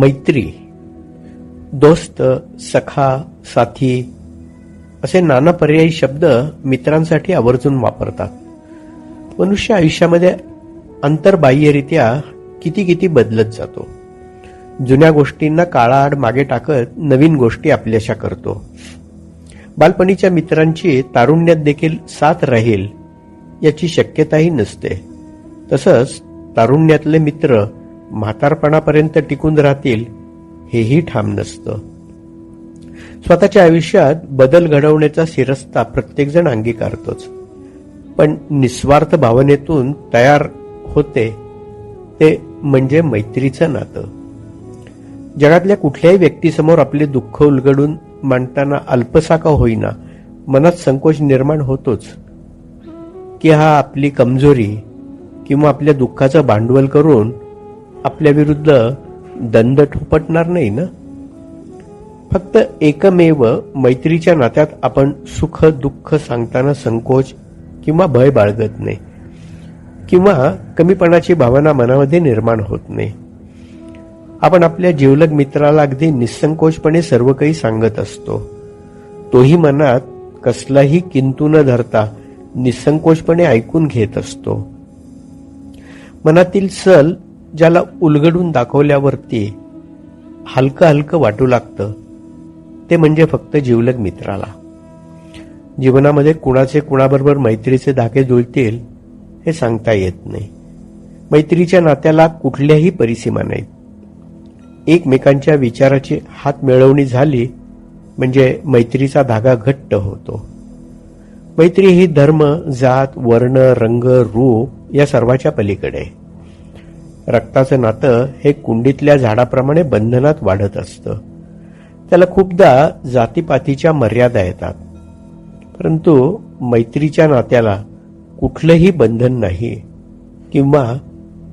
मैत्री दोस्त सखा साथी असे नाना पर्यायी शब्द मित्रांसाठी आवर्जून वापरतात. मनुष्य आयुष्यामध्ये आंतरबाह्यरित्या किती किती बदलत जातो. जुन्या गोष्टींना काळाआड मागे टाकत नवीन गोष्टी आपल्याशा करतो. बालपणीच्या मित्रांची तारुण्यात देखील साथ राहील याची शक्यताही नसते. तसंच तारुण्यातले मित्र म्हातारपणापर्यंत टिकून राहतील हेही ठाम नसतं. स्वतःच्या आयुष्यात बदल घडवण्याचा शिरस्ता प्रत्येकजण अंगीकारतोच. पण निस्वार्थ भावनेतून तयार होते ते म्हणजे मैत्रीचं नातं. जगातल्या कुठल्याही व्यक्तीसमोर आपले दुःख उलगडून मांडताना अल्पसा का होईना मनात संकोच निर्माण होतोच. की हा आपली कमजोरी किंवा आपल्या दुःखाचं भांडवल करून आपल्या विरुद्ध दंड ठोपटणार नाही ना? फक्त एकमेव मैत्रीच्या नात्यात आपण सुख दुःख सांगताना संकोच किंवा भय बाळगत नाही. किंवा कमीपणाची भावना मनामध्ये निर्माण होत नाही. आपण आपल्या जिवलग मित्राला अगदी निसंकोचपणे सर्व काही सांगत असतो. तोही मनात कसलाही किंतू न धरता निसंकोचपणे ऐकून घेत असतो. मनातील सल ज्याला उलगडून दाखवल्यावरती हलकं हलकं वाटू लागतं. ते म्हणजे फक्त जिवलग मित्राला. जीवनामध्ये कुणाचे कुणाबरोबर मैत्रीचे धागे जुळतील हे सांगता येत नाही. मैत्रीच्या नात्याला कुठल्याही परिसीमा नाहीत. एकमेकांच्या विचाराची हात मिळवणी झाली म्हणजे मैत्रीचा धागा घट्ट होतो. मैत्री ही धर्म जात वर्ण रंग रूप या सर्वाच्या पलीकडे रक्ताचं नातं हे कुंडीतल्या झाडाप्रमाणे बंधनात वाढत असतं. त्याला खूपदा जातीपातीच्या मर्यादा येतात. परंतु मैत्रीच्या नात्याला कुठलंही बंधन नाही किंवा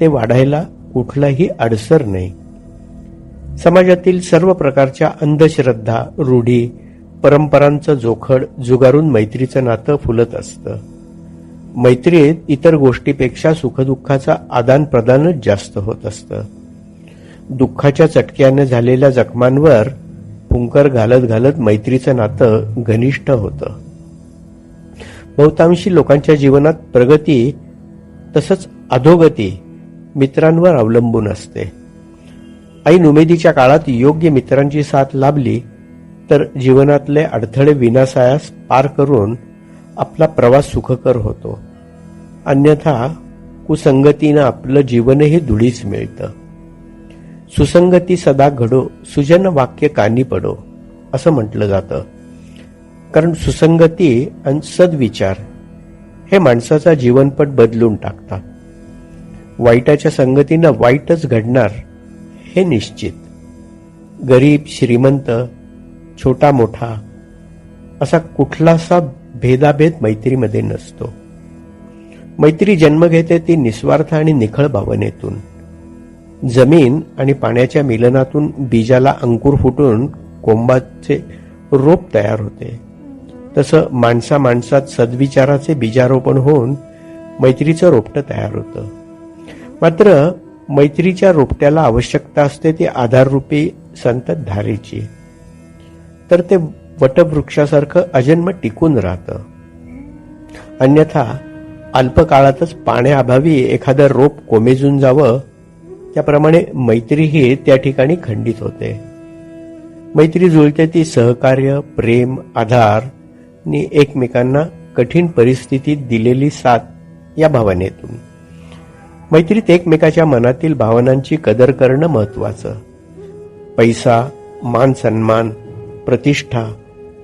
ते वाढायला कुठलाही अडसर नाही. समाजातील सर्व प्रकारच्या अंधश्रद्धा रूढी परंपरांचं जोखड जुगारून मैत्रीचं नातं फुलत असतं. मैत्रीत इतर गोष्टीपेक्षा सुखदुःखाचा आदान प्रदानच जास्त होत असतं. दुःखाच्या चटक्याने झालेल्या जखमांवर फुंकर घालत घालत मैत्रीचं नातं घनिष्ठ होतं. बहुतांशी लोकांच्या जीवनात प्रगती तसंच अधोगती मित्रांवर अवलंबून असते. ऐन उमेदीच्या काळात योग्य मित्रांची साथ लाभली तर जीवनातले अडथळे विनासायास पार करून आपला प्रवास सुखकर होतो. अन्यथा कुसंगतीनं आपलं जीवनही धुळीच मिळतं. सुसंगती सदा घडो सुजन वाक्य कानी पडो असं म्हटलं जातं. कारण सुसंगती आणि सद्विचार हे माणसाचा जीवनपट बदलून टाकतात. वाईटाच्या संगतीनं वाईटच घडणार हे निश्चित. गरीब श्रीमंत छोटा मोठा असा कुठलासा भेदाभेद मैत्रीमध्ये नसतो. मैत्री जन्म घेते ती निस्वार्थ आणि निखळ भावनेतून. जमीन आणि पाण्याच्या मिलनातून बीजाला अंकुर फुटून कोंबाचे रोप तयार होते. तसं माणसा माणसात सद्विचाराचे बीजारोपण होऊन मैत्रीचं रोपटं तयार होतं. मात्र मैत्रीच्या रोपट्याला आवश्यकता असते ती आधाररूपी संततधारेची. तर ते वटवृक्षासारखं अजन्म टिकून राहतं. अन्यथा अल्पकाळातच पाण्याअभावी एखादं रोप कोमेजून जावं. त्याप्रमाणे मैत्रीही त्या ठिकाणी खंडित होते. मैत्री जुळते ती सहकार्य प्रेम आधार आणि एकमेकांना कठीण परिस्थितीत दिलेली साथ या भावनेतून. मैत्रीत एकमेकाच्या मनातील भावनांची कदर करणं महत्वाचं पैसा मान सन्मान प्रतिष्ठा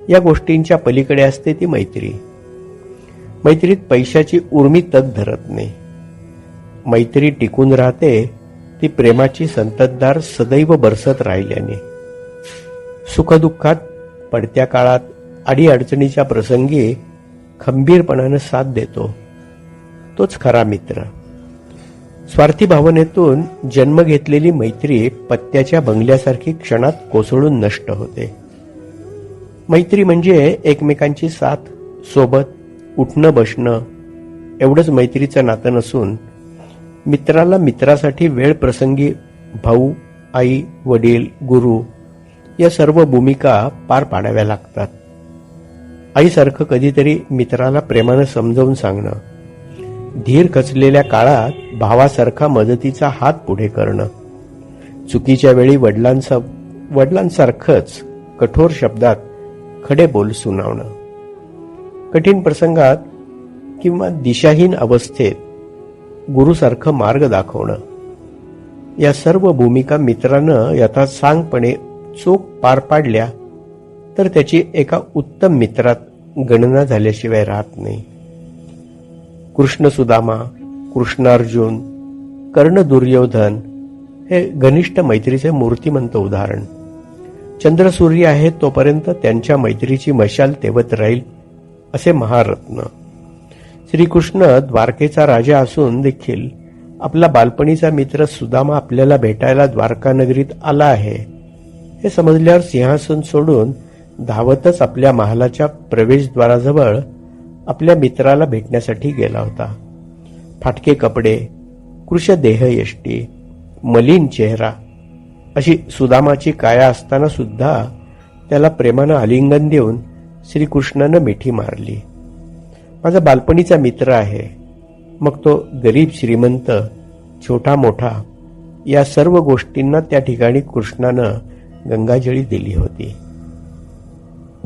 या गोष्टींच्या पलीकडे असते ती मैत्री. मैत्रीत पैशाची उर्मी तग धरत नाही. मैत्री टिकून राहते ती प्रेमाची संततधार सदैव बरसत राहिल्याने. सुखदुःखात पडत्या काळात अडीअडचणीच्या प्रसंगी खंबीरपणानं साथ देतो. तोच खरा मित्र. स्वार्थी भावनेतून जन्म घेतलेली मैत्री पत्त्याच्या बंगल्यासारखी क्षणात कोसळून नष्ट होते. मैत्री म्हणजे एकमेकांची साथ सोबत उठणं बसणं. एवढंच मैत्रीचं नातं नसून मित्राला मित्रासाठी वेळ प्रसंगी भाऊ आई वडील गुरु या सर्व भूमिका पार पाडाव्या लागतात. आईसारखं कधीतरी मित्राला प्रेमानं समजावून सांगणं धीर खचलेल्या काळात भावासारखा मदतीचा हात पुढे करणं चुकीच्या वेळी वडिलांचा वडिलांसारखंच कठोर शब्दात खडे बोल सुनावणं. कठीण प्रसंगात किंवा दिशाहीन अवस्थेत गुरुसारखं मार्ग दाखवणं. या सर्व भूमिका मित्रानं यथासांगपणे चोख पार पाडल्या तर त्याची एका उत्तम मित्रात गणना झाल्याशिवाय राहत नाही. कृष्ण सुदामा कृष्णार्जुन कर्ण दुर्योधन हे घनिष्ठ मैत्रीचे मूर्तिमंत उदाहरण. चंद्र सूर्य आहे तोपर्यंत त्यांच्या मैत्रीची मशाल तेवत राहील असे महारत्न. श्रीकृष्ण द्वारकेचा राजा असून देखील आपला बालपणीचा मित्र सुदामा आपल्याला भेटायला द्वारका नगरीत आला आहे. हे समजल्यावर सिंहासन सोडून धावतच आपल्या महालाच्या प्रवेशद्वाराजवळ आपल्या मित्राला भेटण्यासाठी गेला होता. फाटके कपडे कृश देहयष्टी मलिन चेहरा अशी सुदामाची काया असताना सुद्धा त्याला प्रेमानं आलिंगन देऊन श्रीकृष्णानं मिठी मारली. माझा बालपणीचा मित्र आहे. मग तो गरीब श्रीमंत छोटा मोठा या सर्व गोष्टींना त्या ठिकाणी कृष्णानं गंगाजळी दिली होती.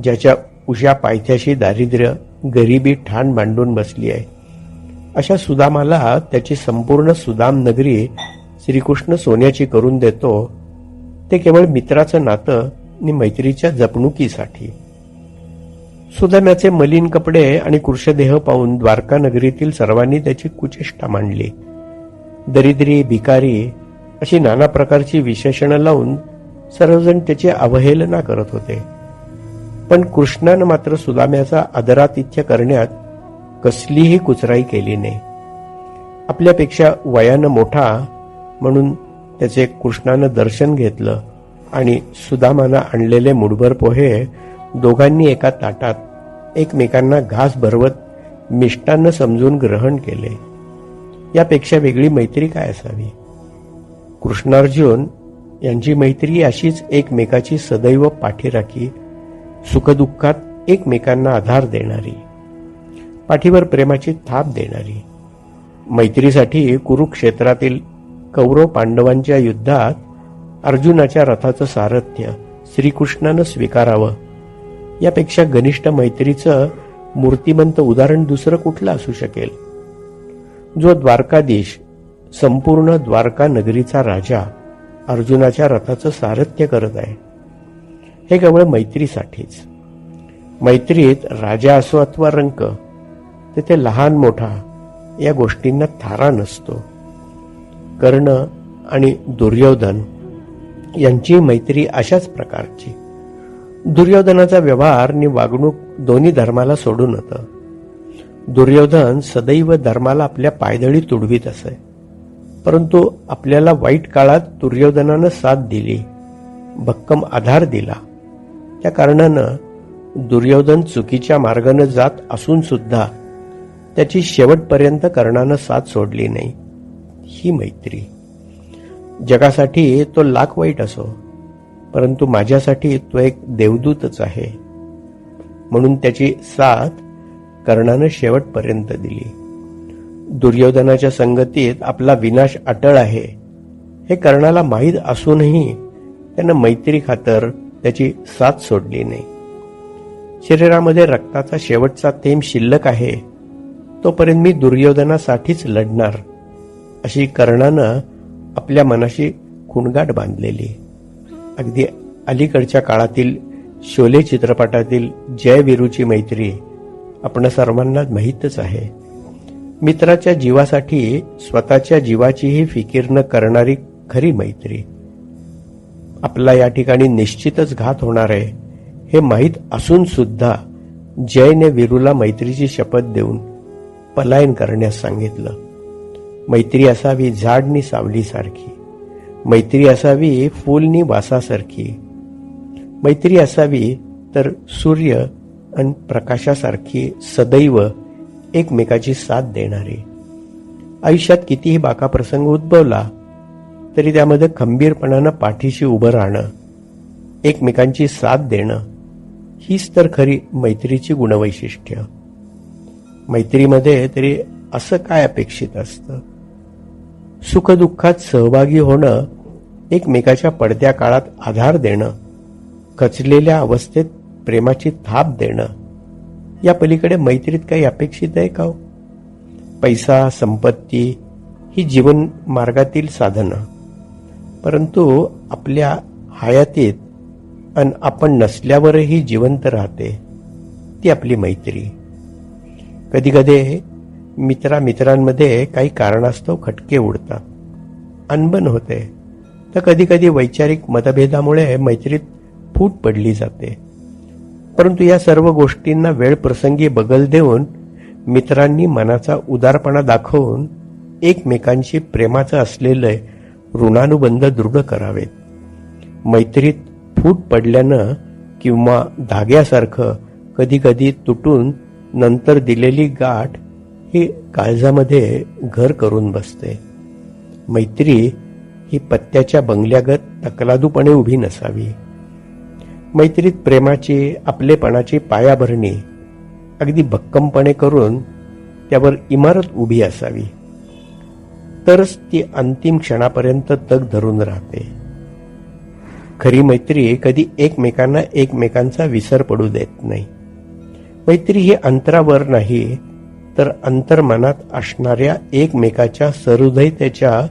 ज्याच्या उशा पायथ्याशी दारिद्र्य गरिबी ठाण मांडून बसली आहे. अशा सुदामाला त्याची संपूर्ण सुदाम नगरी श्रीकृष्ण सोन्याची करून देतो ते केवळ मित्राचं नातं आणि मैत्रीच्या जपणुकीसाठी. सुदाम्याचे मलिन कपडे आणि कृषदेह पाहून द्वारका नगरीतील सर्वांनी त्याची कुचेष्टा मांडली. दरिद्री भिकारी अशी नाना प्रकारची विशेषणं लावून सर्वजण त्याची अवहेलना करत होते. पण कृष्णानं मात्र सुदाम्याचा आदरातिथ्य करण्यात कसलीही कुचराई केली नाही. आपल्यापेक्षा वयानं मोठा म्हणून त्याचे कृष्णानं दर्शन घेतलं आणि सुदामानं आणलेले मुठभर पोहे दोघांनी एका ताटात एकमेकांना घास भरवत मिष्टान्न समजून ग्रहण केले. यापेक्षा वेगळी मैत्री काय असावी? कृष्णार्जुन यांची मैत्री अशीच एकमेकाची सदैव पाठीराखी सुखदुःखात एकमेकांना आधार देणारी पाठीवर प्रेमाची थाप देणारी. मैत्रीसाठी कुरुक्षेत्रातील कौरव पांडवांच्या युद्धात अर्जुनाच्या रथाचं सारथ्य श्रीकृष्णानं स्वीकारावं. यापेक्षा घनिष्ठ मैत्रीचं मूर्तिमंत उदाहरण दुसरं कुठलं असू शकेल? जो द्वारकाधीश संपूर्ण द्वारका नगरीचा राजा अर्जुनाच्या रथाचं सारथ्य करत आहे. हे केवळ मैत्रीसाठीच. मैत्रीत राजा असो अथवा रंक तेथे लहान मोठा या गोष्टींना थारा नसतो. कर्ण आणि दुर्योधन यांची मैत्री अशाच प्रकारची. दुर्योधनाचा व्यवहार आणि वागणूक दोन्ही धर्माला सोडून होतं. दुर्योधन सदैव धर्माला आपल्या पायदळी तुडवीत असे. परंतु आपल्याला वाईट काळात दुर्योधनानं साथ दिली भक्कम आधार दिला. त्या कारणानं दुर्योधन चुकीच्या मार्गानं जात असून सुद्धा त्याची शेवटपर्यंत कर्णानं साथ सोडली नाही. ही मैत्री. जगासाठी तो लाख वाईट असो परंतु माझ्यासाठी तो एक देवदूतच आहे. म्हणून त्याची साथ कर्णानं शेवटपर्यंत दिली. दुर्योधनाच्या संगतीत आपला विनाश अटळ आहे. हे कर्णाला माहीत असूनही त्यानं मैत्री खातर त्याची साथ सोडली नाही. शरीरामध्ये रक्ताचा शेवटचा थेंब शिल्लक आहे. तोपर्यंत मी दुर्योधनासाठीच लढणार. अशी कर्णानं आपल्या मनाशी खुणगाट बांधलेली. अगदी अलीकडच्या काळातील शोले चित्रपटातील जय विरूची मैत्री आपण सर्वांना माहीतच आहे. मित्राच्या जीवासाठी स्वतःच्या जीवाचीही फिकीर न करणारी खरी मैत्री. आपला या ठिकाणी निश्चितच घात होणार आहे हे माहीत असून सुद्धा जयने विरूला मैत्रीची शपथ देऊन पलायन करण्यास सांगितलं. मैत्री असावी झाडनी सावलीसारखी. मैत्री असावी फुलनी वासासारखी. मैत्री असावी तर सूर्य आणि प्रकाशासारखी सदैव एकमेकाची साथ देणारी. आयुष्यात कितीही बाका प्रसंग उद्भवला तरी त्यामध्ये खंबीरपणानं पाठीशी उभं राहणं एकमेकांची साथ देणं हीच तर खरी मैत्रीची गुणवैशिष्ट्य. मैत्रीमध्ये तरी असं काय अपेक्षित असतं? सुखदुःखात सहभागी होणं एकमेकाच्या पडत्या काळात आधार देणं कचलेल्या अवस्थेत प्रेमाची थाप देणं या पलीकडे मैत्रीत काही अपेक्षित आहे का हो? पैसा संपत्ती ही जीवन मार्गातील साधनं परंतु आपल्या हयातीत अन आपण नसल्यावरही जिवंत राहते ती आपली मैत्री कधी कधी मित्रा मित्रांमध्ये काही कारणास्तव खटके उडतात. अनबन होते. तर कधी कधी वैचारिक मतभेदामुळे मैत्रीत फूट पडली जाते. परंतु या सर्व गोष्टींना वेळ प्रसंगी बगल देऊन मित्रांनी मनाचा उदारपणा दाखवून एकमेकांशी प्रेमाचं असलेले ऋणानुबंध दृढ करावेत. मैत्रीत फूट पडल्यानं किंवा धाग्यासारखं कधी कधी तुटून नंतर दिलेली गाठ ही काळजामध्ये घर करून बसते. मैत्री ही पत्त्याच्या बंगल्यागत तकलादूपणे उभी नसावी. मैत्रीत प्रेमाची आपलेपणाची पायाभरणी अगदी भक्कमपणे करून त्यावर इमारत उभी असावी. तरच ती अंतिम क्षणापर्यंत तग धरून राहते. खरी मैत्री कधी एकमेकांना एकमेकांचा विसर पडू देत नाही. मैत्री ही अंतरावर नाही तर अंतर्मनात असणाऱ्या एकमेकाच्या सहृदयतेच्या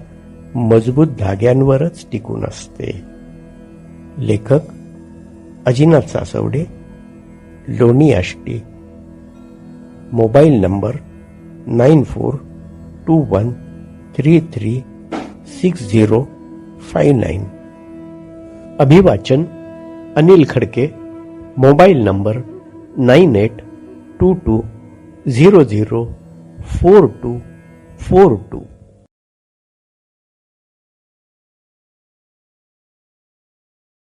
मजबूत धाग्यांवरच टिकून असते. लेखक Ajinath Saswade Loni Ashti. Mobile number nine four two one three three six zero five nine. अभिवाचन Anil Khadke. Mobile number nine eight two two Zero zero four two four two.